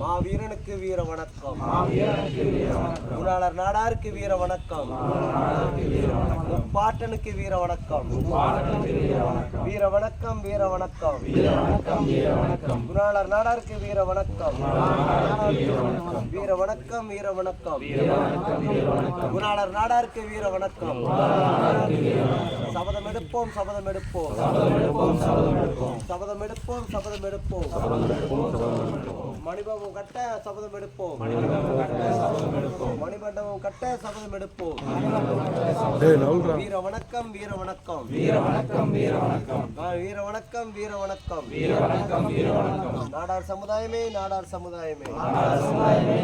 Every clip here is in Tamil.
மாவீரனுக்கு வீர வணக்கம் மாவீரனுக்கு வீர வணக்கம் குணாளர் நாடாருக்கு வீர வணக்கம் நாடாருக்கு வீர வணக்கம் முப்பாட்டனுக்கு வீர வணக்கம் வீர வணக்கம் வீர வணக்கம் குணாளர் நாடாருக்கு வீர வணக்கம் வீர வணக்கம் வீர வணக்கம் குணாளர் நாடாருக்கு வீர வணக்கம் நாடாருக்கு வீர வணக்கம் சபதம் எடுப்போம் சபதம் எடுப்போம் சபதம் எடுப்போம் சபதம் எடுப்போம் சபதம் எடுப்போம் மணிபவம் கட்ட சபதம் எடுப்போம். மனிதனம் கட்ட சபதம் எடுப்போம். மணிமண்டபம் கட்ட சபதம் எடுப்போம். மனிதனம் கட்ட சபதம் வீர வணக்கம் வீர வணக்கம். வீர வணக்கம் வீர வணக்கம். வீர வணக்கம் வீர வணக்கம். வீர வணக்கம் வீர வணக்கம். நாடார் சமுதாயமே. நாடார் சமுதாயமே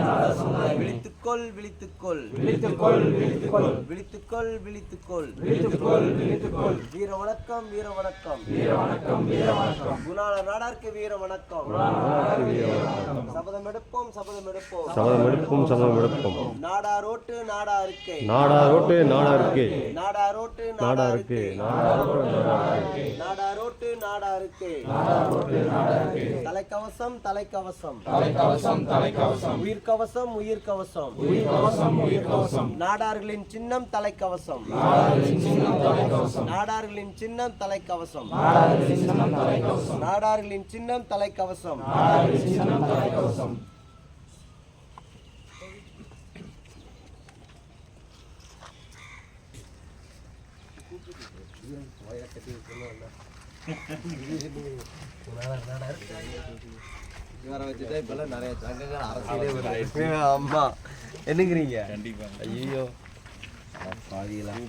விழித்துக்கொள் விழித்துக்கொள். விழித்துக்கொள் விழித்துக்கொள். விழித்துக்கொள் விழித்துக்கொள். விழித்துக்கொள் விழித்துக்கொள். வீர வணக்கம் வீர வணக்கம். வீர வணக்கம் வீர வணக்கம். குணாள நாடார்க்கு வீர வணக்கம். சபதம் எடுப்போம் சபதம் எடுப்போம். சபதம் எடுப்போம் சபதம் எடுப்போம். நாடாரோட்டு நாடா இருக்கை நாடா ரோட்டு நாடா இருக்கு நாடாரோட்டு நாடா நாடா இருக்கு நாடா ரோட்டு நாடா இருக்கு நாடா இருக்கு தலைக்கவசம் தலைக்கவசம். தலைக்கவசம் தலைக்கவசம் உயிர்கவசம் உயிர்கவசம் உயிர் கவசம் உயிர் கவசம் நாடார்களின் சின்னம் தலைக்கவசம். நாடாரின் சின்னம் தலைக்கவசம். நாடார்களின் சின்னம் தலைக்கவசம். சின்னம் தலைக்கவசம் நாடார்களின் இவரை வச்சுட்டா இப்பெல்லாம் நிறைய சங்கங்கள் அரசியலே அம்மா என்னங்கிறீங்க கண்டிப்பா. ஐயோ பாதியெல்லாம்